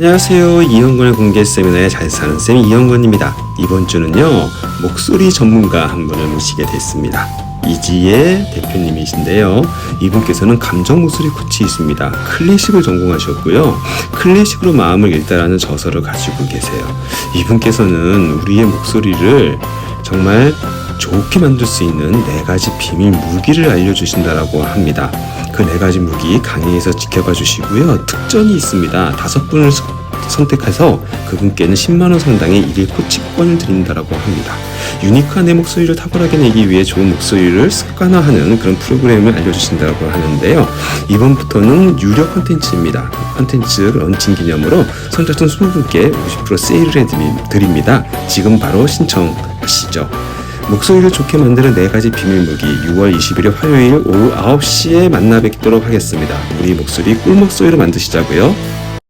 안녕하세요. 이현권의 공개 세미나에 잘 사는 쌤 이현권입니다. 이번 주는요, 목소리 전문가 한 분을 모시게 됐습니다. 이지의 대표님이신데요. 이분께서는 감정 목소리 코치이십니다. 클래식을 전공하셨고요. 클래식으로 마음을 읽다라는 저서를 가지고 계세요. 이분께서는 우리의 목소리를 정말 좋게 만들 수 있는 네 가지 비밀 무기를 알려주신다라고 합니다. 그 네 가지 무기 강의에서 지켜봐 주시고요. 특전이 있습니다. 다섯 분을 스- 선택해서 그분께는 10만 원 상당의 일일 코치권을 드린다라고 합니다. 유니크한 내 목소리를 탁월하게 내기 위해 좋은 목소리를 습관화하는 그런 프로그램을 알려주신다고 하는데요. 이번부터는 유료 컨텐츠입니다. 컨텐츠 런칭 기념으로 선착순 20분께 50% 세일을 해드립니다. 지금 바로 신청하시죠. 목소리를 좋게 만드는 네 가지 비밀 무기 6월 21일 화요일 오후 9시에 만나 뵙도록 하겠습니다. 우리 목소리 꿀목소리로 만드시자고요.